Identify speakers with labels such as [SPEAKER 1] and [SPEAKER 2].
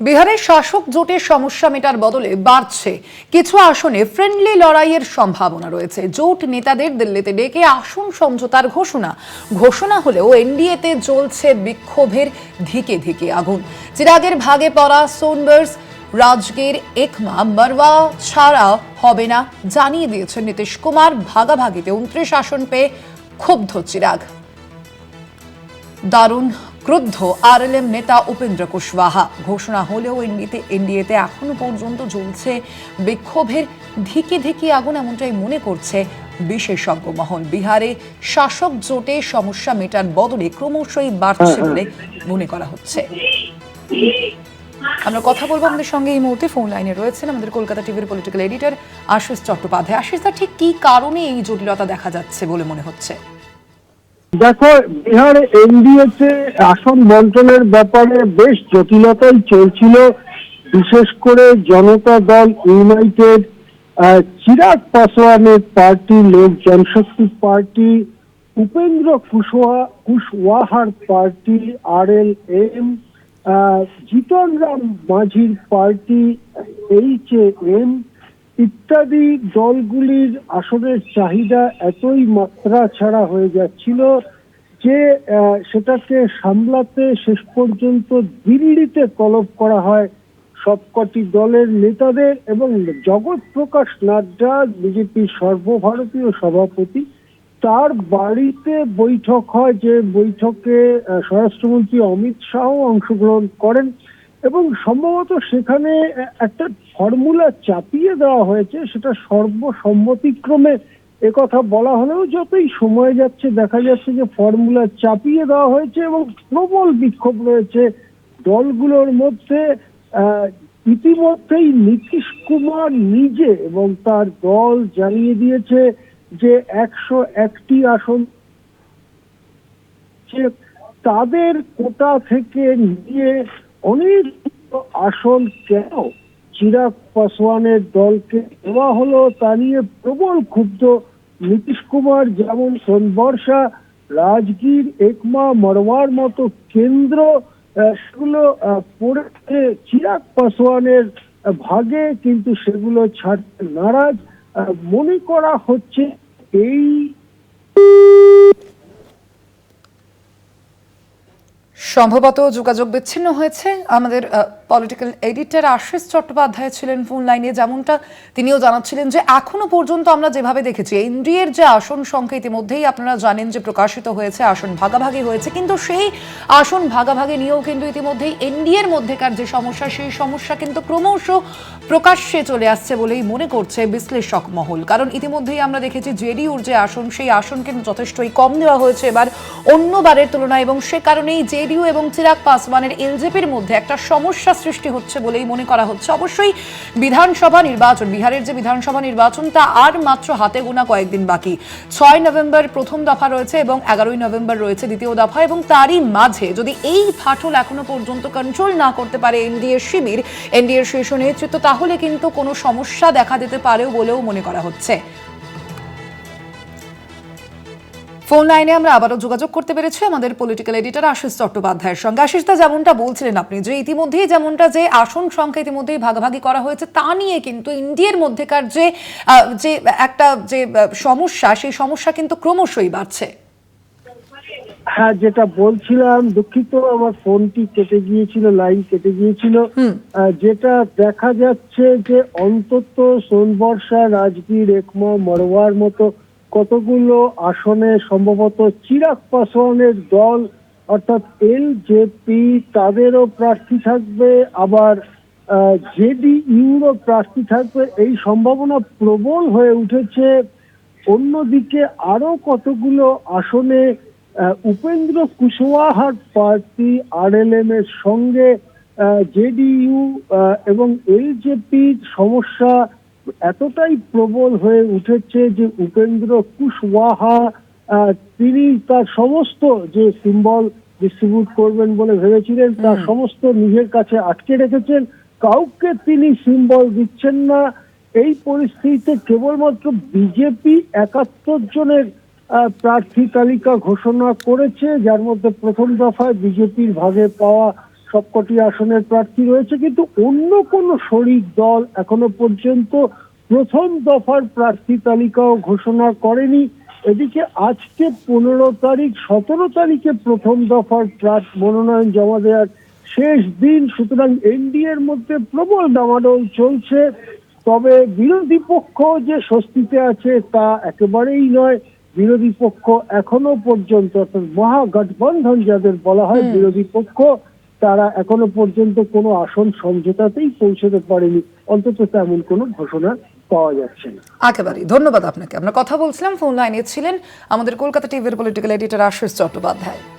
[SPEAKER 1] বিহারের শাসক জোটের সমস্যা মেটার বদলে বাড়ছে। কিছু আসনে ফ্রেন্ডলি লড়াইয়ের সম্ভাবনা রয়েছে। জোট নেতাদের দিল্লিতে ডেকে আসন সমঝোতার ঘোষণা। ঘোষণা হলেও এনডিএতে জ্বলছে বিক্ষোভের ধিকে ধিকে আগুন। চিরাগের ভাগে পড়া সোনবার্স রাজগীর, একমা মারওয়া ছাড়া হবে না জানিয়ে দিয়েছেন নীতিশ কুমার। ভাগাভাগিতে উনত্রিশ আসন পেয়ে ক্ষুব্ধ চিরাগ। দারুণ ক্রুদ্ধ আরএলএম নেতা উপেন্দ্র কুশওয়াহা। ঘোষণা হলেও এনডিএতে এনডিএতে এখনও পর্যন্ত জ্বলছে। বিক্ষোভের ধিকে ধিকে আগুন এমনটাই মনে করছে বিশেষজ্ঞ মহল বিহারে শাসক জোটে সমস্যা মেটার বদলে ক্রমশই বাড়ছে বলে মনে করা হচ্ছে। আমরা কথা বলব আমাদের সঙ্গে এই মুহূর্তে। ফোন লাইনে রয়েছেন আমাদের কলকাতা টিভির পলিটিক্যাল এডিটর আশিস চট্টোপাধ্যায়। আশিস দা, ঠিক কি কারণে এই জটিলতা দেখা যাচ্ছে বলে মনে হচ্ছে?
[SPEAKER 2] দেখো, বিহার এনডিএতে আসন বন্টনের ব্যাপারে বেশ জটিলতাই চলছিল। বিশেষ করে জনতা দল United Chirag পাসওয়ানের party, Lok Janshakti party, Upendra Kushwaha কুশওয়াহার party R L M Jitan Ram মাঝির পার্টি এইচ এ এম ইত্যাদি দলগুলির আসনের চাহিদা এতই মাত্রা ছাড়া হয়ে যাচ্ছিল যে সেটাকে সামলাতে শেষ পর্যন্ত দিল্লিতে তলব করা হয় সবকটি দলের নেতাদের এবং জগৎ প্রকাশ নাড্ডা, বিজেপির সর্বভারতীয় সভাপতি, তার বাড়িতে বৈঠক হয় যে বৈঠকে স্বরাষ্ট্রমন্ত্রী অমিত শাহ অংশগ্রহণ করেন। এবং সম্ভবত সেখানে একটা ফর্মুলা চাপিয়ে দেওয়া হয়েছে, সেটা সর্বসম্মতিক্রমে একথা বলা হলেও যতই সময় যাচ্ছে, দেখা যাচ্ছে যে ফর্মুলা চাপিয়ে দেওয়া হয়েছে এবং প্রবল বিক্ষোভ রয়েছে দলগুলোর মধ্যে। ইতিমধ্যেই নীতিশ কুমার নিজে এবং তার দল জানিয়ে দিয়েছে যে একশো একটি আসন তাদের কোটা থেকে নিয়ে অনেক আসন কেন চিরাগ পাসওয়ানের দলকে দেওয়া হলো তা নিয়ে প্রবল ক্ষুব্ধ নীতিশ কুমার যেমন সোনবর্ষা, রাজগীর, একমা, মরওয়ার মতো কেন্দ্র সেগুলো পড়েছে। চিরাগ পাসওয়ানের ভাগে কিন্তু সেগুলো ছাড়তে নারাজ। মনে করা হচ্ছে এই
[SPEAKER 1] সম্ভবত যোগাযোগ বিচ্ছিন্ন হয়েছে। আমাদের পলিটিক্যাল এডিটর আশিস চট্টোপাধ্যায় ছিলেন ফোন লাইনে যেমনটা তিনিও জানাচ্ছিলেন যে এখনও পর্যন্ত আমরা যেভাবে দেখেছি, এনডিএর যে আসন সংখ্যা ইতিমধ্যেই আপনারা জানেন যে প্রকাশিত হয়েছে, আসন ভাগাভাগি হয়েছে, কিন্তু সেই আসন ভাগাভাগি নিয়েও কিন্তু ইতিমধ্যেই এনডিএর মধ্যেকার যে সমস্যা, সেই সমস্যা কিন্তু ক্রমশ প্রকাশ্যে চলে আসছে বলেই মনে করছে বিশ্লেষক মহল। কারণ ইতিমধ্যেই আমরা দেখেছি জেডিউর যে আসন, সেই আসন কিন্তু যথেষ্টই কম দেওয়া হয়েছে এবার অন্যবারের তুলনায় এবং সে কারণেই জেডিইউ এবং চিরাগ পাসওয়ানের এলজেপির মধ্যে একটা সমস্যা সৃষ্টি হচ্ছে বলেই মনে করা হচ্ছে। অবশ্যই বিধানসভা নির্বাচন, বিহারের যে বিধানসভা নির্বাচন, তা আর মাত্র হাতে গোনা কয়েকদিন বাকি। ছয় নভেম্বর প্রথম দফা রয়েছে এবং এগারোই নভেম্বর রয়েছে দ্বিতীয় দফা এবং তারই মাঝে যদি এই ফাটল এখনও পর্যন্ত কন্ট্রোল না করতে পারে এনডিএ শিবির, এনডিএর শীর্ষ নেতৃত্ব, তাহলে কিন্তু কোনো সমস্যা দেখা দিতে পারেও বলেও মনে করা হচ্ছে। ফোন লাইনে আমরা আবারও যোগাযোগ করতে পেরেছি আমাদের পলিটিক্যাল এডিটর আশিস চট্টোপাধ্যায়ের সঙ্গে। আশিস দা যেমনটা বলছিলেন আপনি যে ইতিমধ্যেই যেমনটা যে আসন সংখ্যা ইতিমধ্যেই ভাগাভাগি করা হয়েছে তা নিয়ে কিন্তু ইন্ডিয়ার মধ্যেকার যে যে একটা যে সমস্যা সেই সমস্যা কিন্তু ক্রমশই বাড়ছে।
[SPEAKER 2] হ্যাঁ যেটা বলছিলাম দুঃখিত আমার ফোনটি কেটে গিয়েছিল লাইন কেটে গিয়েছিল। যেটা দেখা যাচ্ছে যে অন্তত সোনবর্ষা রাজগীর একমা মরওয়ার মতো কতগুলো আসনে সম্ভবত চিরাগ পাসওয়ানের দল, অর্থাৎ এল জেপি তাদেরও প্রার্থী থাকবে, আবার জেডি ইউরো প্রার্থী থাকবে। এই সম্ভাবনা প্রবল হয়ে উঠেছে। অন্যদিকে আরও কতগুলো আসনে উপেন্দ্র কুশওয়াহার পার্টি আর আরএলএম এর সঙ্গে জেডিইউ এবং এলজেপির সমস্যা এতটাই প্রবল হয়ে উঠেছে যে উপেন্দ্র কুশওয়াহা তিনি তার সমস্ত যে সিম্বল ডিস্ট্রিবিউট করবেন বলে ভেবেছিলেন তার সমস্ত নিজের কাছে আটকে রেখেছেন। কাউকে তিনি সিম্বল দিচ্ছেন না। এই পরিস্থিতিতে কেবলমাত্র বিজেপি একাত্তর জনের প্রার্থী তালিকা ঘোষণা করেছে যার মধ্যে প্রথম দফায় বিজেপির ভাগে পাওয়া সবকটি আসনের প্রার্থী রয়েছে কিন্তু অন্য কোনো শরিক দল এখনও পর্যন্ত প্রথম দফার প্রার্থী তালিকাও ঘোষণা করেনি। এদিকে আজকে পনেরো তারিখ সতেরো তারিখে প্রথম দফার প্রার্থ মনোনয়ন জমা দেওয়ার শেষ দিন সুতরাং এনডিএর মধ্যে প্রবল ডামাডোল চলছে। তবে বিরোধী পক্ষ যে স্বস্তিতে আছে তা একেবারেই নয়। বিরোধী পক্ষ এখনও পর্যন্ত অর্থাৎ মহাগঠবন্ধন যাদের বলা হয় বিরোধী পক্ষ তারা এখনও পর্যন্ত কোনো আসন সমঝোতাতেই পৌঁছতে পারেনি। অন্তত তেমন কোনো ঘোষণা পাওয়া যাচ্ছে না।
[SPEAKER 1] ধন্যবাদ আপনাকে। আমরা কথা বলছিলাম, ফোন লাইনে ছিলেন আমাদের কলকাতা টিভির পলিটিক্যাল এডিটর আশিস চট্টোপাধ্যায়।